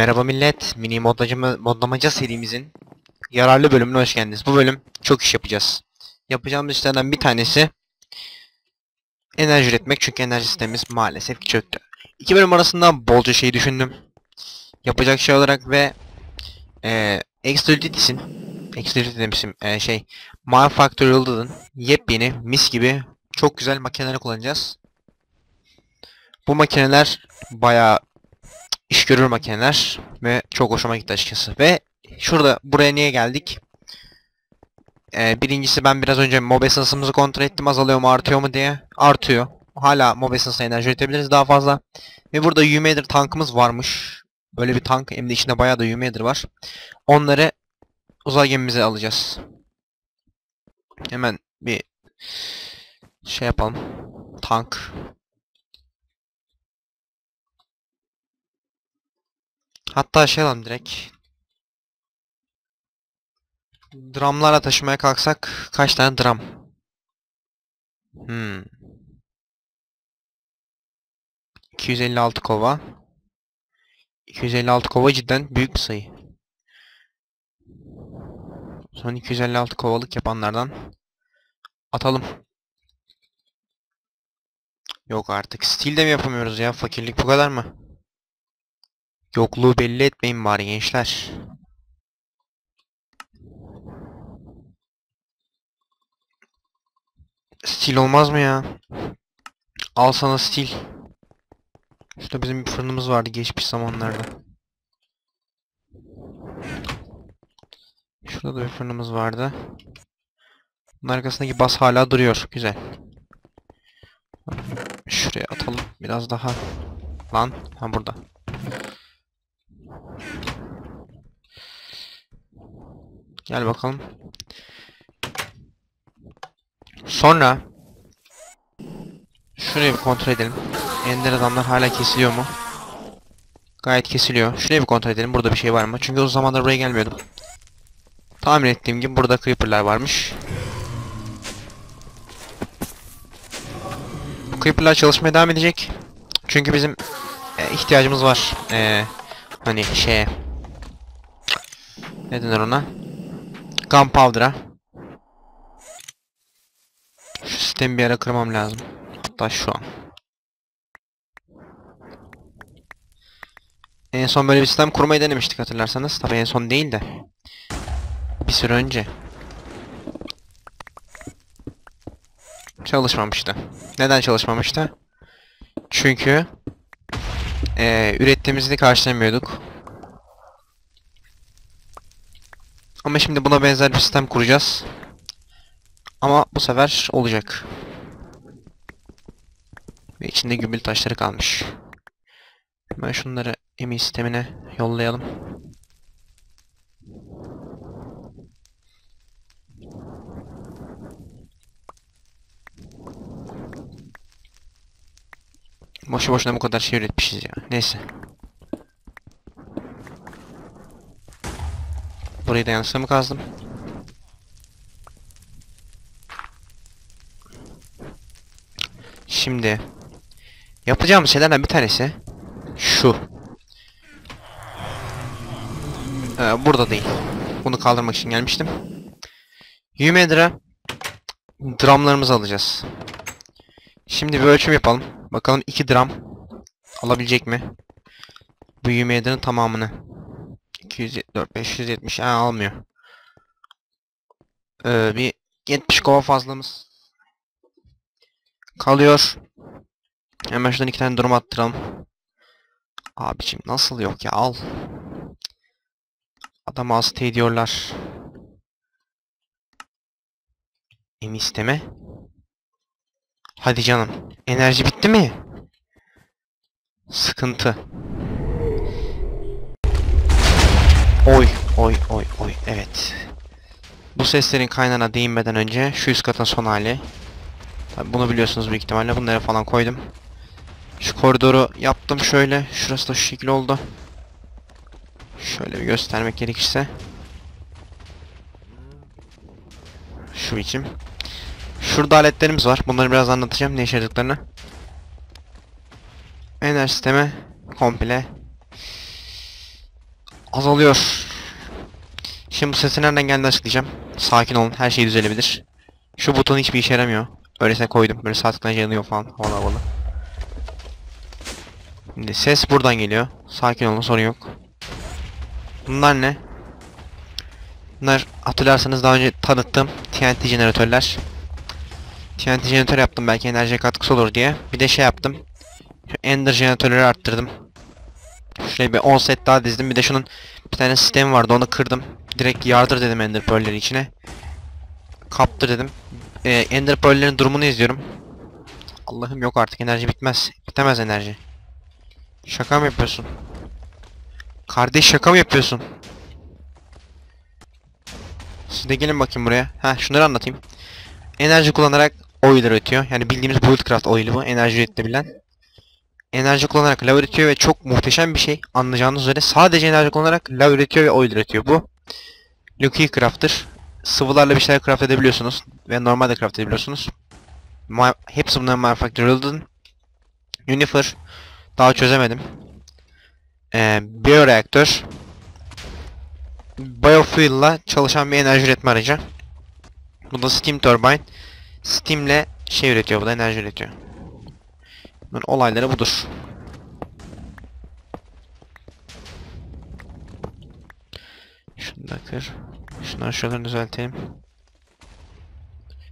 Merhaba millet, mini modlacama, modlamaca serimizin yararlı bölümüne hoş geldiniz. Bu bölüm çok iş yapacağız. Yapacağımız işlerden bir tanesi enerji üretmek çünkü enerji sistemimiz maalesef çöktü. İki bölüm arasında bolca şey düşündüm. Yapacak şey olarak ve eee Extra Utility'sin Extra Utility demişim eee, şey Manufactural'ın yepyeni mis gibi çok güzel makineleri kullanacağız. Bu makineler bayağı iş görür makineler ve çok hoşuma gitti açıkçası. Ve şurada buraya niye geldik? Ee, birincisi ben biraz önce mob essence'ımızı kontrol ettim azalıyor mu artıyor mu diye. Artıyor. Hala mob essence'a enerji üretebiliriz daha fazla. Ve burada Umader tankımız varmış. Böyle bir tank hem de içinde bayağı da Umader var. Onları uzay gemimize alacağız. Hemen bir şey yapalım. Tank. Hatta şey alalım direkt. Dramlarla taşımaya kalksak kaç tane dram? Hmm. 256 kova. 256 kova cidden büyük bir sayı. Son 256 kovalık yapanlardan atalım. Yok artık. Stil de mi yapamıyoruz ya? Fakirlik bu kadar mı? Yokluğu belli etmeyin bari gençler. Stil olmaz mı ya? Al sana stil. Şurada bizim bir fırınımız vardı geçmiş zamanlarda. Şurada da bir fırınımız vardı. Bunun arkasındaki bas hala duruyor. Güzel. Şuraya atalım. Biraz daha. Lan. Ha burada. Gel bakalım. Sonra şurayı bir kontrol edelim. Ender adamlar hala kesiliyor mu? Gayet kesiliyor. Şurayı bir kontrol edelim. Burada bir şey var mı? Çünkü o zamanlar buraya gelmiyordum. Tahmin ettiğim gibi burada creeper'lar varmış. Creeper'lar çalışmaya devam edecek. Çünkü bizim e, ihtiyacımız var. E, hani şeye ne denir ona? Gunpowder'a. Şu sistemi bir ara kırmam lazım. Hatta şu an. En son böyle bir sistem kurmayı denemiştik hatırlarsanız. Tabii en son değil de. Bir süre önce. Çalışmamıştı. Neden çalışmamıştı? Çünkü ee, ürettiğimizi karşılamıyorduk. Ama şimdi buna benzer bir sistem kuracağız. Ama bu sefer olacak. Ve içinde gümbül taşları kalmış. Hemen şunları emi sistemine yollayalım. Boşu boşuna bu kadar şey üretmişiz ya. Neyse. Burayı da yanlışla mı kazdım? Şimdi yapacağım şeylerden bir tanesi şu. Ee, burada değil. Bunu kaldırmak için gelmiştim. Yumedra dramlarımızı alacağız. Şimdi bir ölçüm yapalım. Bakalım 2 dram alabilecek mi? Bu Yumedra'nın tamamını. 274 570 ha, almıyor. Ee, bir 70 kova fazlamız kalıyor. Hemen şuradan iki tane durum attıralım. Abicim nasıl yok ya al. Adam hasta ediyorlar. Em isteme. Hadi canım. Enerji bitti mi? Sıkıntı. Oy oy oy oy evet. Bu seslerin kaynağına değinmeden önce şu üst katın son hali. Tabi bunu biliyorsunuz büyük ihtimalle bunları falan koydum. Şu koridoru yaptım şöyle. Şurası da şu şekil oldu. Şöyle bir göstermek gerekirse. Şu biçim. Şurada aletlerimiz var. Bunları biraz anlatacağım ne işe yaradıklarını. Enerji sistemi komple azalıyor. Şimdi bu sesin nereden geldiğini açıklayacağım. Sakin olun her şey düzelebilir. Şu buton hiçbir işe yaramıyor. Öylesine koydum. Böyle sağ yanıyor falan. Havalı havalı. Şimdi ses buradan geliyor. Sakin olun sorun yok. Bunlar ne? Bunlar hatırlarsanız daha önce tanıttım. TNT jeneratörler. TNT jeneratör yaptım belki enerjiye katkısı olur diye. Bir de şey yaptım. Şu Ender jeneratörleri arttırdım. Şuraya bir 10 set daha dizdim. Bir de şunun bir tane sistemi vardı onu kırdım. Direkt yardır dedim Ender Pearl'leri içine. Kaptır dedim. Ee, Ender Pearl'lerin durumunu izliyorum. Allah'ım yok artık enerji bitmez. Bitemez enerji. Şaka mı yapıyorsun? Kardeş şaka mı yapıyorsun? Siz de gelin bakayım buraya. Ha şunları anlatayım. Enerji kullanarak oil üretiyor. Yani bildiğimiz Buildcraft oili bu. Enerji üretilebilen. Enerji kullanarak lav üretiyor ve çok muhteşem bir şey. Anlayacağınız üzere sadece enerji kullanarak lav üretiyor ve oil üretiyor bu. Lucky Craft'tır. Sıvılarla bir şeyler craft edebiliyorsunuz. Ve normalde craft edebiliyorsunuz. Ma hepsi bunların manufacturer'ın. Unifer. Daha çözemedim. Ee, bioreaktör. Biofuel'la çalışan bir enerji üretme aracı. Bu da steam turbine. Steam'le şey üretiyor bu da enerji üretiyor. Bunun olayları budur. Şunu da kır. Şunları şuralarını düzeltelim.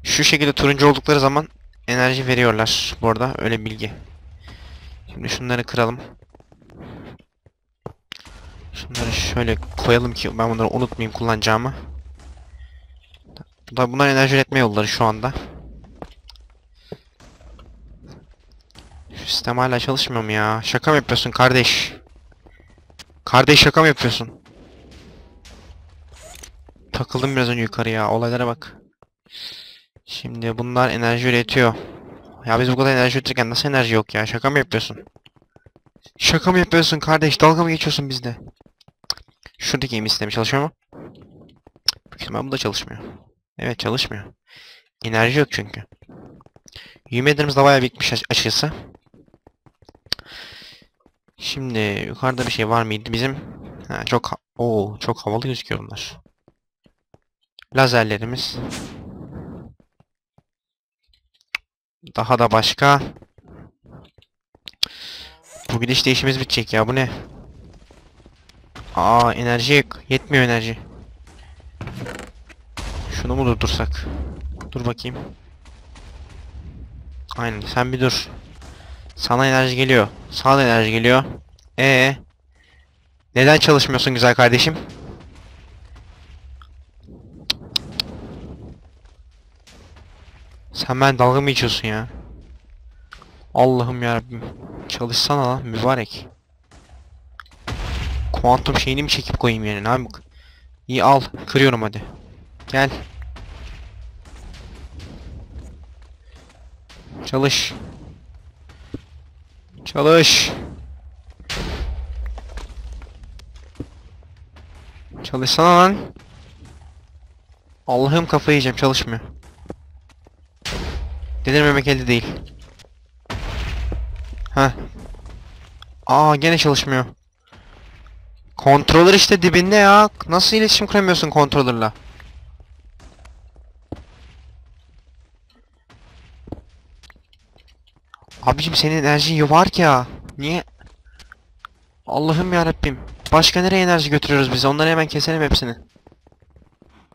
Şu şekilde turuncu oldukları zaman enerji veriyorlar. Bu arada öyle bilgi. Şimdi şunları kıralım. Şunları şöyle koyalım ki ben bunları unutmayayım kullanacağımı. Bunlar enerji üretme yolları şu anda. Şu sistem hala çalışmıyor mu ya? Şaka mı yapıyorsun kardeş? Kardeş şaka mı yapıyorsun? Takıldım biraz önce yukarıya. Olaylara bak. Şimdi bunlar enerji üretiyor. Ya biz bu kadar enerji üretirken nasıl enerji yok ya? Şaka mı yapıyorsun? Şaka mı yapıyorsun kardeş? Dalga mı geçiyorsun bizde? Şuradaki emin sistemi çalışıyor mu? Büyük ihtimal bu da çalışmıyor. Evet çalışmıyor. Enerji yok çünkü. Yumelerimiz de bayağı aç- açıkçası. Şimdi yukarıda bir şey var mıydı bizim? Ha, çok Oo, çok havalı gözüküyor bunlar. Lazerlerimiz. Daha da başka. Bu gidiş değişimiz bitecek ya bu ne? Aa enerji. Yetmiyor enerji. Şunu mu durdursak? Dur bakayım. Aynen sen bir dur. Sana enerji geliyor. Sana enerji geliyor. Ee, Neden çalışmıyorsun güzel kardeşim? Sen ben dalga mı geçiyorsun ya? Allah'ım yarabbim. Çalışsana lan mübarek. Kuantum şeyini mi çekip koyayım yani ne yapayım? İyi al kırıyorum hadi. Gel. Çalış. Çalış. Çalışsana lan. Allah'ım kafayı yiyeceğim çalışmıyor. Delirmemek elde değil. Ha. Aa gene çalışmıyor. Kontroller işte dibinde ya. Nasıl iletişim kuramıyorsun kontrollerla? Abicim senin enerjin var ya. Niye? Allah'ım ya Rabbim. Başka nereye enerji götürüyoruz biz? Onları hemen keselim hepsini.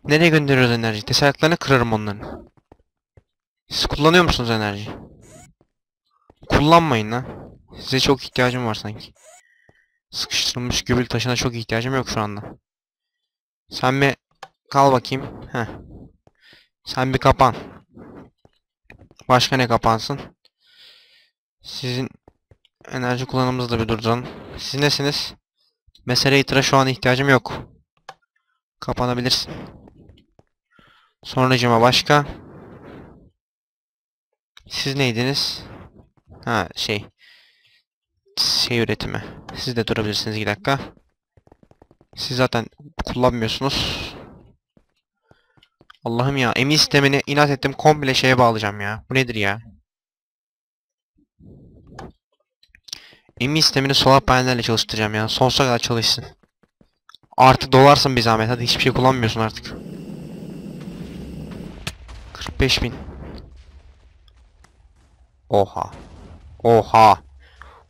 Nereye gönderiyoruz enerji? Tesadüflerini kırarım onların. Siz kullanıyor musunuz enerji? Kullanmayın lan. Size çok ihtiyacım var sanki. Sıkıştırılmış göbül taşına çok ihtiyacım yok şu anda. Sen bir kal bakayım. Heh. Sen bir kapan. Başka ne kapansın? Sizin enerji kullanımınızı da bir durduralım. Siz nesiniz? Mesele şu an ihtiyacım yok. Kapanabilirsin. Sonracıma başka. Siz neydiniz? Ha şey. Şey üretimi. Siz de durabilirsiniz 2 dakika. Siz zaten kullanmıyorsunuz. Allah'ım ya. Emin sistemini inat ettim komple şeye bağlayacağım ya. Bu nedir ya? Emin sistemini solar panellerle çalıştıracağım ya. Sonsuza kadar çalışsın. Artık dolarsın bir zahmet. Hadi hiçbir şey kullanmıyorsun artık. 45 bin. Oha. Oha.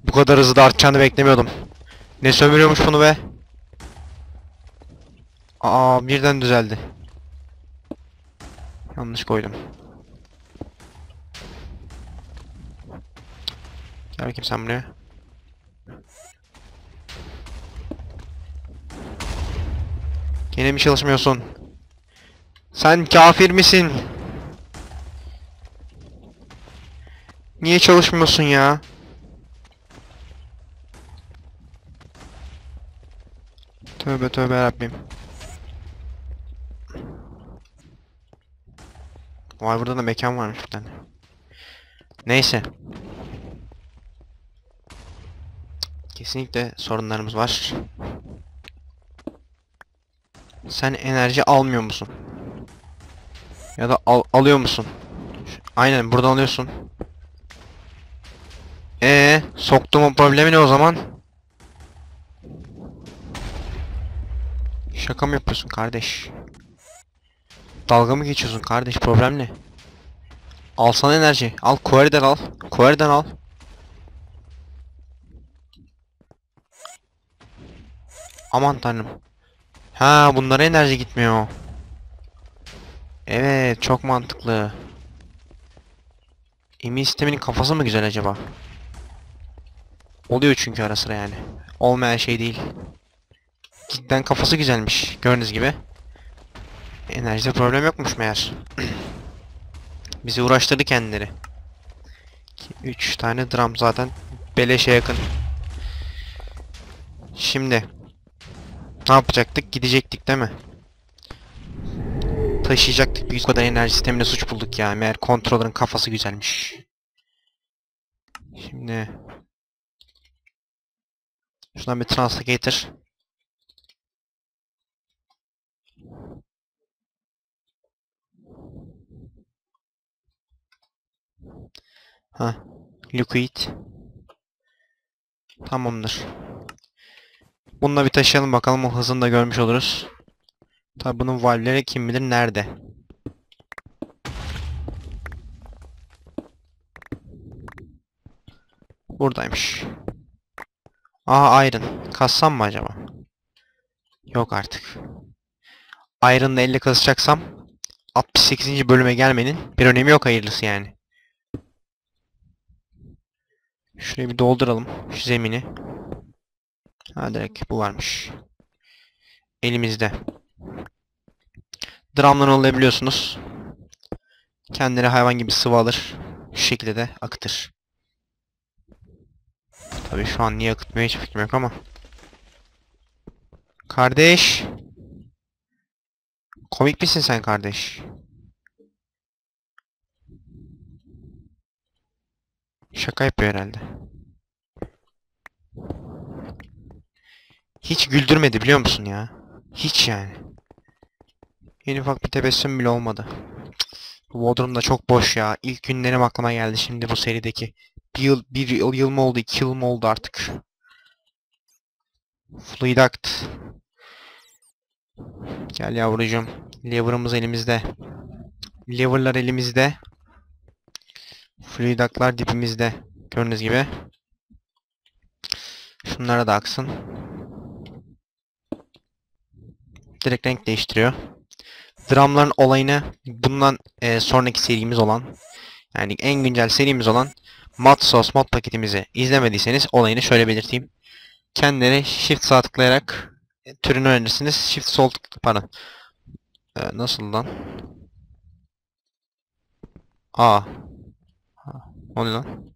Bu kadar hızlı da artacağını beklemiyordum. Ne sömürüyormuş bunu be? Aa birden düzeldi. Yanlış koydum. Gel bakayım sen buraya. Gene mi çalışmıyorsun? Sen kafir misin? Niye çalışmıyorsun ya? Tövbe tövbe Rabbim. Vay burada da mekan varmış bir tane. Neyse. Kesinlikle sorunlarımız var. Sen enerji almıyor musun? Ya da al alıyor musun? Aynen buradan alıyorsun. Ee, soktuğumun problemi ne o zaman? Şaka mı yapıyorsun kardeş? Dalga mı geçiyorsun kardeş? Problem ne? Alsana enerji. Al Quarry'den al. Quarry'den al. Aman tanrım. Ha bunlara enerji gitmiyor. Evet çok mantıklı. Emin sisteminin kafası mı güzel acaba? Oluyor çünkü ara sıra yani. Olmayan şey değil. Cidden kafası güzelmiş. Gördüğünüz gibi. Enerjide problem yokmuş meğer. Bizi uğraştırdı kendileri. 3 tane drum zaten beleşe yakın. Şimdi ne yapacaktık? Gidecektik değil mi? Taşıyacaktık. Bir kadar enerji sistemine suç bulduk ya. Meğer controller'ın kafası güzelmiş. Şimdi Şuradan bir translator. Ha, liquid. Tamamdır. Bununla bir taşıyalım bakalım o hızını da görmüş oluruz. Tabi bunun valveleri kim bilir nerede. Buradaymış. Aa Iron. Kassam mı acaba? Yok artık. Iron'la 50 kasacaksam 68. bölüme gelmenin bir önemi yok hayırlısı yani. Şurayı bir dolduralım. Şu zemini. Ha direkt bu varmış. Elimizde. Drum'dan olabiliyorsunuz. Kendileri hayvan gibi sıvı alır. Şu şekilde de akıtır. Tabii şu an niye akıtmıyor hiç fikrim yok ama. Kardeş. Komik misin sen kardeş? Şaka yapıyor herhalde. Hiç güldürmedi biliyor musun ya? Hiç yani. En ufak bir tebessüm bile olmadı. Bodrum da çok boş ya. İlk günlerim aklıma geldi şimdi bu serideki. Bir yıl, bir yıl, yıl mı oldu, iki yıl mı oldu artık? Fluid Act. Gel yavrucuğum. Lever'ımız elimizde. Lever'lar elimizde. Fluid Act'lar dipimizde. Gördüğünüz gibi. Şunlara da aksın. Direkt renk değiştiriyor. Drumların olayını bundan e, sonraki serimiz olan yani en güncel serimiz olan Mod Sauce mod paketimizi izlemediyseniz olayını şöyle belirteyim. Kendileri shift sağ tıklayarak e, türünü öğrenirsiniz. Shift sol pardon. E, nasıl lan? Aa. Ha, Ne lan?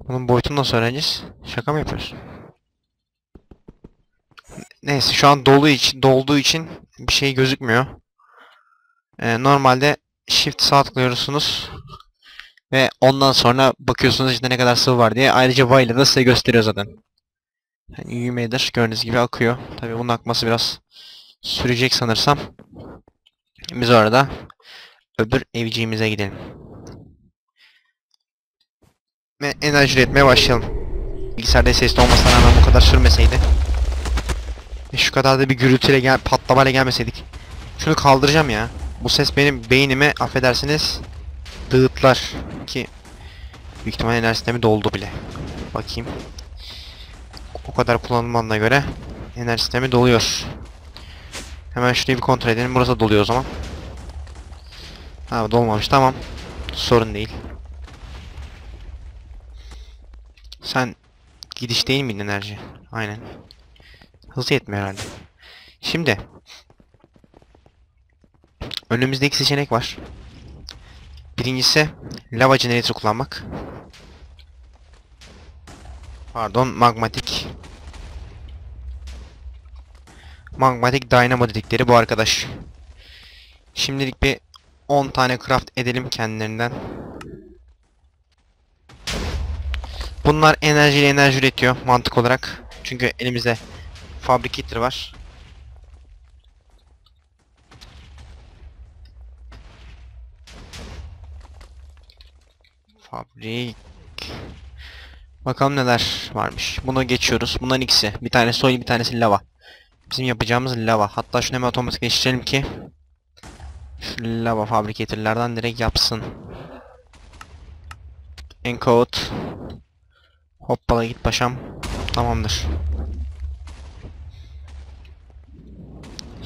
Bunun boyutunu nasıl öğreneceğiz? Şaka mı yapıyorsun? Neyse şu an dolu için dolduğu için bir şey gözükmüyor. Ee, normalde shift sağ tıklıyorsunuz ve ondan sonra bakıyorsunuz işte ne kadar sıvı var diye. Ayrıca Vayla da size gösteriyor zaten. Yani UM'dir gördüğünüz gibi akıyor. Tabii bunun akması biraz sürecek sanırsam. Biz orada öbür evciğimize gidelim. Ve enerji üretmeye başlayalım. Bilgisayarda sesli olmasına rağmen bu kadar sürmeseydi. E şu kadar da bir gürültüyle gel patlamayla gelmeseydik. Şunu kaldıracağım ya. Bu ses benim beynime affedersiniz dağıtlar ki büyük ihtimal enerji sistemi doldu bile. Bakayım. O kadar kullanılmadığına göre enerji sistemi doluyor. Hemen şurayı bir kontrol edelim. Burası doluyor o zaman. Ha dolmamış tamam. Sorun değil. Sen gidiş değil miydin enerji? Aynen. Hızlı yetmiyor herhalde. Şimdi önümüzdeki seçenek var. Birincisi lava generator kullanmak. Pardon magmatik. Magmatik dynamo dedikleri bu arkadaş. Şimdilik bir 10 tane craft edelim kendilerinden. Bunlar enerjiyle enerji üretiyor mantık olarak. Çünkü elimizde fabrikator var. Fabrik. Bakalım neler varmış. Bunu geçiyoruz. Bunların ikisi. Bir tanesi soil, bir tanesi lava. Bizim yapacağımız lava. Hatta şunu hemen otomatikleştirelim ki şu lava fabrikatörlerden direkt yapsın. Encode. Hoppala git paşam. Tamamdır.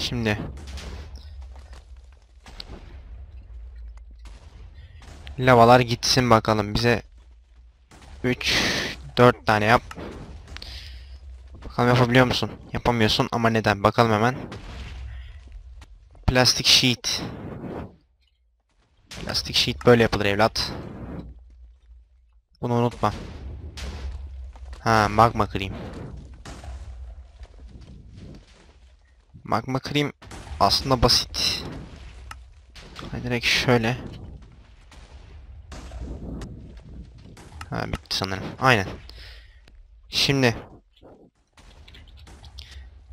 Şimdi lavalar gitsin bakalım bize 3 4 tane yap. Bakalım yapabiliyor musun? Yapamıyorsun ama neden? Bakalım hemen. Plastik sheet. Plastik sheet böyle yapılır evlat. Bunu unutma. Ha magma cream. Magma cream aslında basit. Ha, direkt şöyle. Ha bitti sanırım. Aynen. Şimdi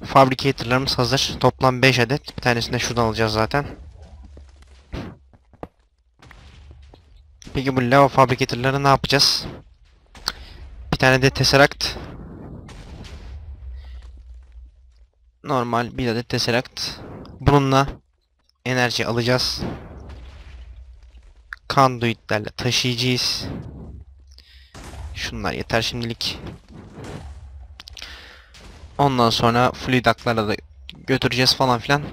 Fabricator'larımız hazır. Toplam 5 adet. Bir tanesini de şuradan alacağız zaten. Peki bu lava fabrikatorları ne yapacağız? Bir tane de tesseract. Normal bir adet tesseract. Bununla enerji alacağız. Conduitlerle taşıyacağız. Şunlar yeter şimdilik. Ondan sonra fluid aklarla da götüreceğiz falan filan.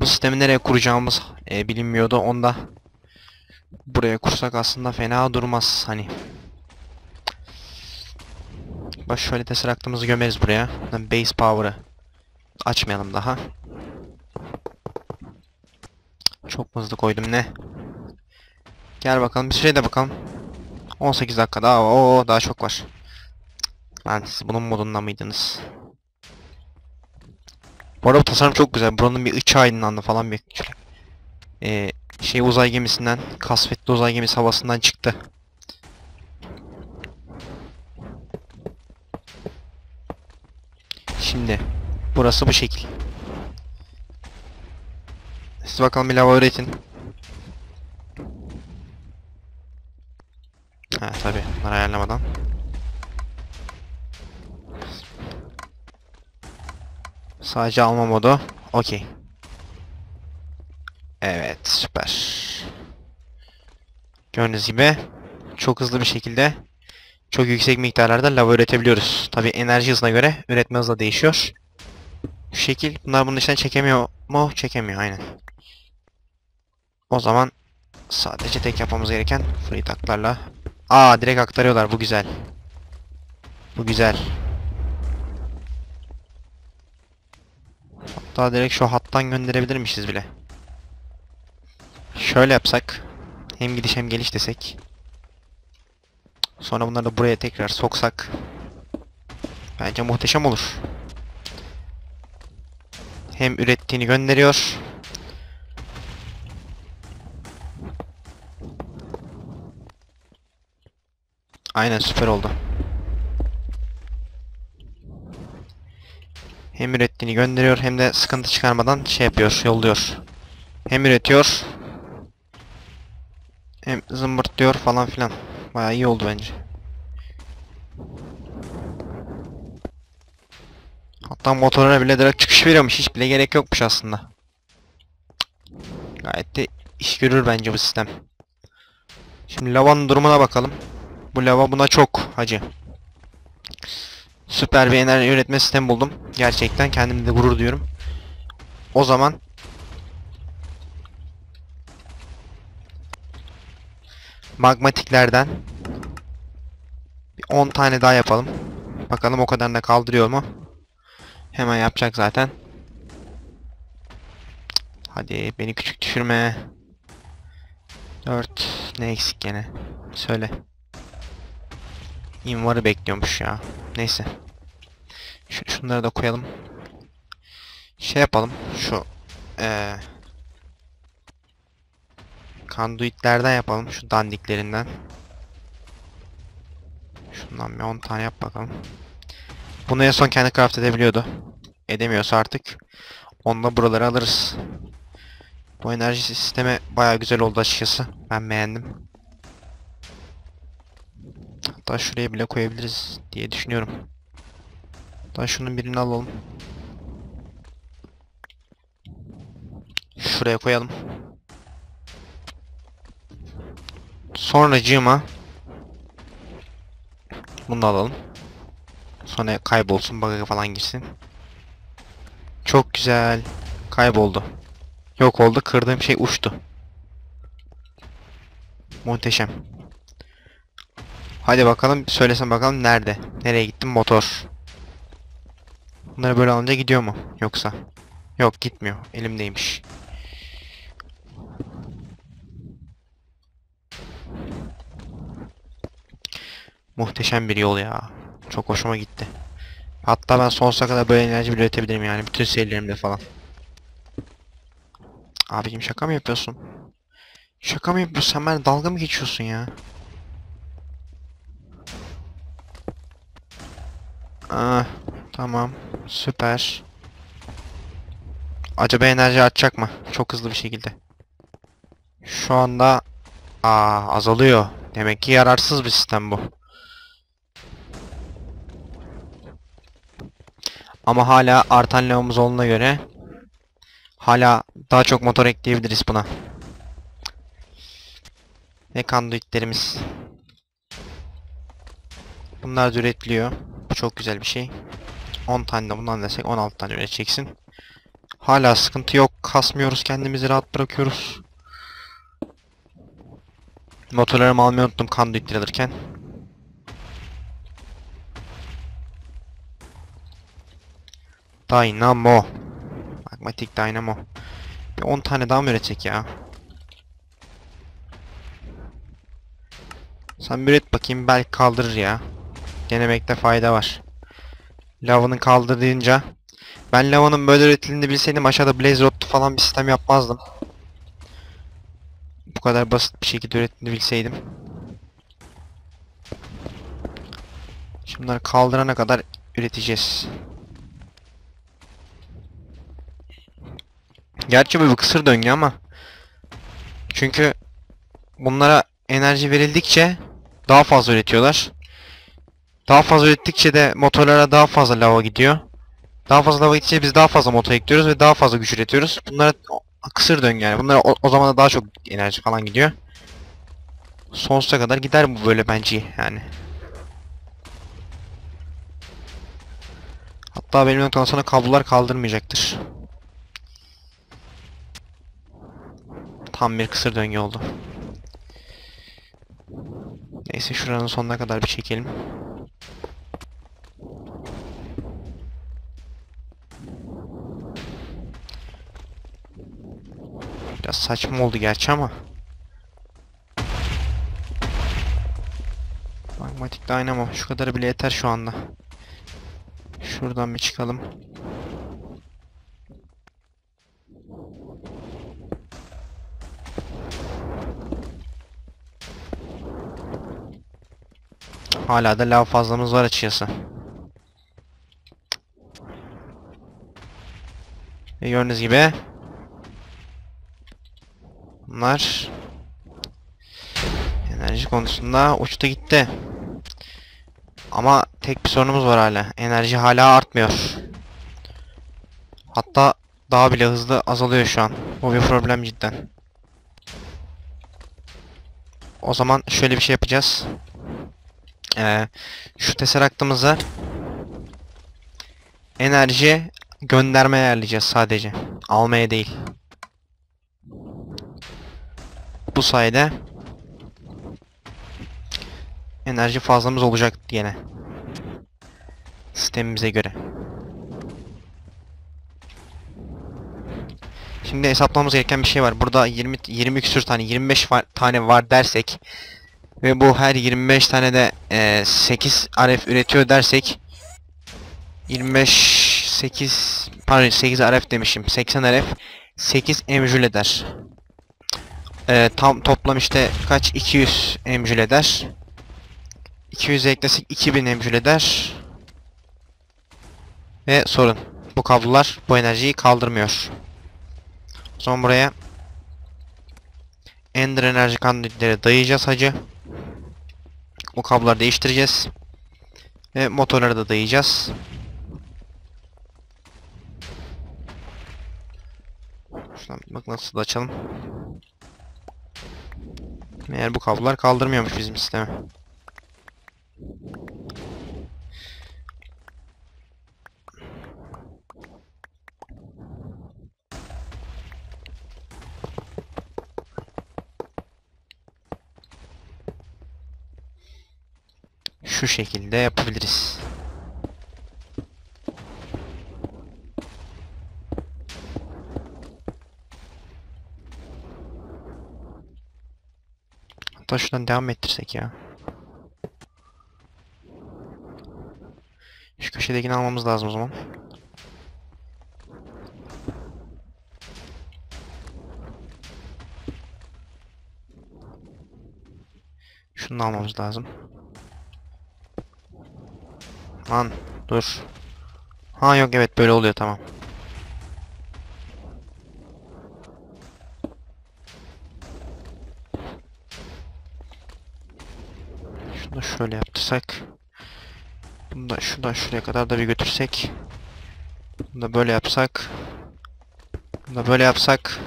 Bu sistemi nereye kuracağımız e, bilinmiyordu. Onda buraya kursak aslında fena durmaz hani. Bak şöyle tesseract'ımızı gömeriz buraya. Base power'ı açmayalım daha. Çok hızlı koydum ne? Gel bakalım bir şuraya da bakalım. 18 dakika daha. Oo daha çok var. Lan siz bunun modunda mıydınız? Bu arada bu tasarım çok güzel. Buranın bir içi aydınlandı falan bir. Ee, şey uzay gemisinden, kasvetli uzay gemisi havasından çıktı. Şimdi burası bu şekil. Siz bakalım bir lava üretin. Ha tabi bunları ayarlamadan. Sadece alma modu. Okey. Evet süper. Gördüğünüz gibi çok hızlı bir şekilde çok yüksek miktarlarda lava üretebiliyoruz. Tabi enerji hızına göre üretme hızı da değişiyor. Şu şekil bunlar bunun içinden çekemiyor mu? Çekemiyor aynen. O zaman sadece tek yapmamız gereken free taklarla. Aa direkt aktarıyorlar bu güzel. Bu güzel. Hatta direkt şu hattan gönderebilirmişiz bile. Şöyle yapsak. Hem gidiş hem geliş desek. Sonra bunları da buraya tekrar soksak. Bence muhteşem olur. Hem ürettiğini gönderiyor. Aynen süper oldu. Hem ürettiğini gönderiyor hem de sıkıntı çıkarmadan şey yapıyor, yolluyor. Hem üretiyor hem zımbırtlıyor falan filan. Bayağı iyi oldu bence. Hatta motoruna bile direkt çıkış veriyormuş. Hiç bile gerek yokmuş aslında. Gayet de iş görür bence bu sistem. Şimdi lavanın durumuna bakalım. Bu lava buna çok hacı. Süper bir enerji üretme sistemi buldum. Gerçekten kendimde gurur duyuyorum. O zaman magmatiklerden bir 10 tane daha yapalım. Bakalım o kadar da kaldırıyor mu? Hemen yapacak zaten. Hadi beni küçük düşürme. 4 ne eksik gene? Söyle. İnvarı bekliyormuş ya. Neyse. Şu, şunları da koyalım. Şey yapalım. Şu eee Kanduitlerden yapalım. Şu dandiklerinden. Şundan bir 10 tane yap bakalım. Bunu en son kendi craft edebiliyordu. Edemiyorsa artık. Onunla buraları alırız. Bu enerji sistemi baya güzel oldu açıkçası. Ben beğendim. Hatta şuraya bile koyabiliriz diye düşünüyorum. Hatta şunun birini alalım. Şuraya koyalım. Sonracığıma bunu da alalım. Sonra kaybolsun, bug'a falan girsin. Çok güzel. Kayboldu. Yok oldu, kırdığım şey uçtu. Muhteşem. Hadi bakalım, söylesen bakalım nerede? Nereye gittim motor? Bunları böyle alınca gidiyor mu? Yoksa? Yok gitmiyor. Elimdeymiş. Muhteşem bir yol ya. Çok hoşuma gitti. Hatta ben sonsuza kadar böyle enerji üretebilirim yani. Bütün serilerimde falan. Abicim şaka mı yapıyorsun? Şaka mı yapıyorsun? Sen benimle dalga mı geçiyorsun ya? Ah, tamam. Süper. Acaba enerji artacak mı? Çok hızlı bir şekilde. Şu anda Aa, azalıyor. Demek ki yararsız bir sistem bu. Ama hala artan lavamız olduğuna göre hala daha çok motor ekleyebiliriz buna. Ve kanduitlerimiz. Bunlar da üretiliyor. Bu çok güzel bir şey. 10 tane de bundan desek 16 tane üreteceksin. Hala sıkıntı yok. Kasmıyoruz kendimizi rahat bırakıyoruz. Motorlarımı almayı unuttum kanduitleri alırken. Dynamo. Magmatik Dynamo. Bir 10 tane daha mı üretecek ya? Sen üret bakayım belki kaldırır ya. Denemekte fayda var. Lavanın kaldırdığınca ben lavanın böyle üretildiğini bilseydim aşağıda blaze rod falan bir sistem yapmazdım. Bu kadar basit bir şekilde üretildiğini bilseydim. Şunları kaldırana kadar üreteceğiz. Gerçi bu bir kısır döngü ama çünkü bunlara enerji verildikçe daha fazla üretiyorlar. Daha fazla ürettikçe de motorlara daha fazla lava gidiyor. Daha fazla lava gidince biz daha fazla motor ekliyoruz ve daha fazla güç üretiyoruz. Bunlara kısır döngü yani. Bunlara o, o zaman da daha çok enerji falan gidiyor. Sonsuza kadar gider bu böyle bence yani. Hatta benim noktadan sonra kablolar kaldırmayacaktır. Tam bir kısır döngü oldu. Neyse şuranın sonuna kadar bir çekelim. Biraz saçma oldu gerçi ama. Magmatik Dynamo şu kadar bile yeter şu anda. Şuradan bir çıkalım. Hala da lav fazlamız var açıkçası. Ve gördüğünüz gibi bunlar enerji konusunda uçtu gitti. Ama tek bir sorunumuz var hala. Enerji hala artmıyor. Hatta daha bile hızlı azalıyor şu an. Bu bir problem cidden. O zaman şöyle bir şey yapacağız. Ee, şu teseraktımıza enerji göndermeye ayarlayacağız sadece. Almaya değil. Bu sayede enerji fazlamız olacak gene. Sistemimize göre. Şimdi hesaplamamız gereken bir şey var. Burada 20 20 küsür tane 25 var, tane var dersek ve bu her 25 tane de e, 8 RF üretiyor dersek 25 8 pardon 8 RF demişim. 80 RF 8 emjül eder. E, tam toplam işte kaç 200 emjül eder. 200 eklesek 2000 emjül eder. Ve sorun. Bu kablolar bu enerjiyi kaldırmıyor. O zaman buraya Ender enerji kandilleri dayayacağız hacı. Bu kabloları değiştireceğiz. Ve motorları da dayayacağız. Şuradan nasıl da açalım. Meğer bu kablolar kaldırmıyormuş bizim sistemi. Şu şekilde yapabiliriz. Hatta şuradan devam ettirsek ya. Şu köşedekini almamız lazım o zaman. Şunu almamız lazım. Lan dur. Ha yok evet böyle oluyor tamam. Şunu şöyle yaptırsak. Bunu da şuradan şuraya kadar da bir götürsek. Bunu da böyle yapsak. Bunu da böyle yapsak.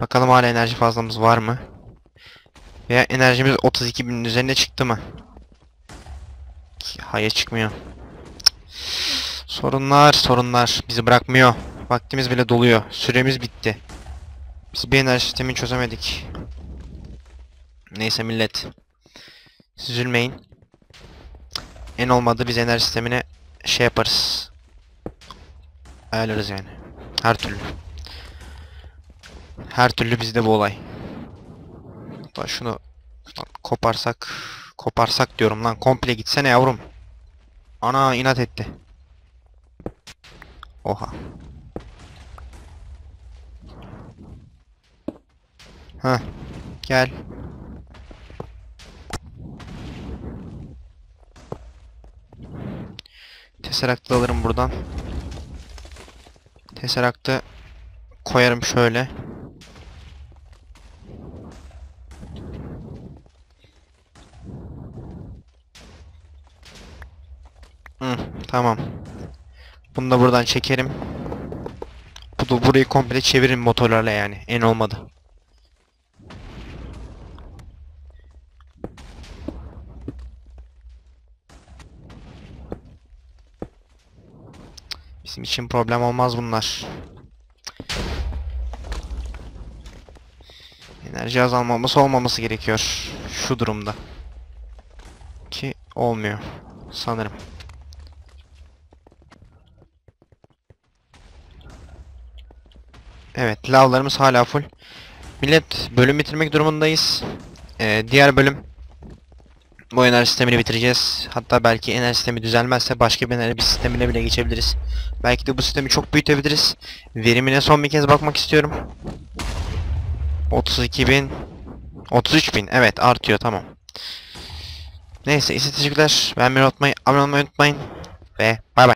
Bakalım hala enerji fazlamız var mı? Veya enerjimiz 32 binin üzerine çıktı mı? Hayır çıkmıyor. Sorunlar, sorunlar. Bizi bırakmıyor. Vaktimiz bile doluyor. Süremiz bitti. Biz bir enerji sistemini çözemedik. Neyse millet. Siz üzülmeyin. En olmadı biz enerji sistemine şey yaparız. Ayarlarız yani. Her türlü. Her türlü bizde bu olay. Hatta şunu koparsak koparsak diyorum lan komple gitsene yavrum. Ana inat etti. Oha. Ha gel. Tesserakt'ı alırım buradan. Tesserakt'ı koyarım şöyle. Hı, tamam. Bunu da buradan çekerim. Bu da burayı komple çevirin motorlarla yani. En olmadı. Bizim için problem olmaz bunlar. Enerji azalmaması olmaması gerekiyor şu durumda. Ki olmuyor sanırım. Evet, lavlarımız hala full. Millet bölüm bitirmek durumundayız. Ee, diğer bölüm bu enerji sistemini bitireceğiz. Hatta belki enerji sistemi düzelmezse başka bir enerji sistemine bile geçebiliriz. Belki de bu sistemi çok büyütebiliriz. Verimine son bir kez bakmak istiyorum. 32.000 33.000 evet artıyor tamam. Neyse ise teşekkürler. Beğenmeyi unutmayın, abone olmayı unutmayın. Ve bay bay.